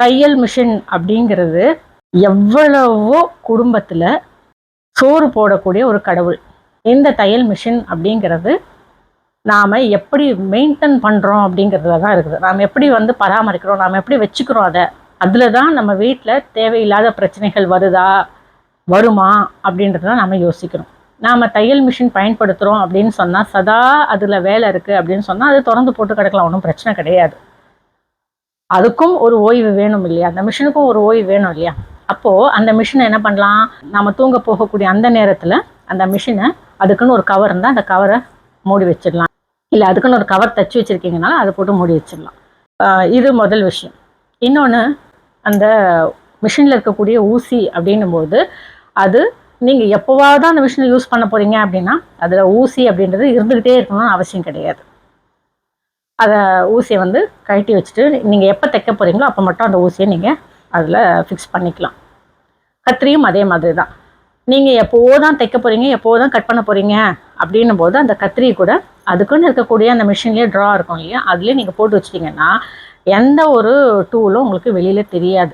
தையல் மிஷின் அப்படிங்கிறது எவ்வளவோ குடும்பத்தில் சோறு போடக்கூடிய ஒரு கடவுள். இந்த தையல் மிஷின் அப்படிங்கிறது நாம் எப்படி மெயின்டைன் பண்ணுறோம் அப்படிங்கிறதுல தான் இருக்குது. நாம் எப்படி வந்து பராமரிக்கிறோம் நாம் எப்படி வச்சுக்கிறோம் அதை அதில் தான் நம்ம வீட்டில் தேவையில்லாத பிரச்சனைகள் வருதா வருமா அப்படின்றத நம்ம யோசிக்கிறோம் நாம் தையல் மிஷின் பயன்படுத்துகிறோம் அப்படின்னு சொன்னால் சதா அதில் வேலை இருக்குது அப்படின்னு சொன்னால் அது திறந்து போட்டு கிடக்கலாம் ஒன்றும் பிரச்சனை கிடையாது. அதுக்கும் ஒரு ஓய்வு வேணும் இல்லையா? அந்த மிஷினுக்கும் ஒரு ஓய்வு வேணும் இல்லையா? அப்போது அந்த மிஷினை என்ன பண்ணலாம்? நம்ம தூங்க போகக்கூடிய அந்த நேரத்தில் அந்த மிஷினை அதுக்குன்னு ஒரு கவர் இருந்தால் அந்த கவரை மூடி வச்சிடலாம். இல்லை அதுக்குன்னு ஒரு கவர் தச்சு வச்சுருக்கீங்கனால அதை போட்டு மூடி வச்சிடலாம். இது முதல் விஷயம். இன்னொன்று அந்த மிஷினில் இருக்கக்கூடிய ஊசி அப்படின்னும் போது அது நீங்கள் எப்போவாவது அந்த மிஷினை யூஸ் பண்ண போகிறீங்க அப்படின்னா அதில் ஊசி அப்படின்றது இருந்துக்கிட்டே இருக்கணும்னு அவசியம் கிடையாது. அதை ஊசியை வந்து கழட்டி வச்சுட்டு நீங்கள் எப்போ தைக்க போகிறீங்களோ அப்போ மட்டும் அந்த ஊசியை நீங்கள் அதில் ஃபிக்ஸ் பண்ணிக்கலாம். கத்திரியும் அதே மாதிரி தான் நீங்கள் எப்போவோ தான் தைக்க போகிறீங்க எப்போ தான் கட் பண்ண போகிறீங்க அப்படின்னும் போது அந்த கத்திரி கூட அதுக்குன்னு இருக்கக்கூடிய அந்த மிஷின்லேயே ட்ரா இருக்கும் இல்லையா? அதுலேயே நீங்கள் போட்டு வச்சிட்டிங்கன்னா எந்த ஒரு டூலும் உங்களுக்கு வெளியில் தெரியாது.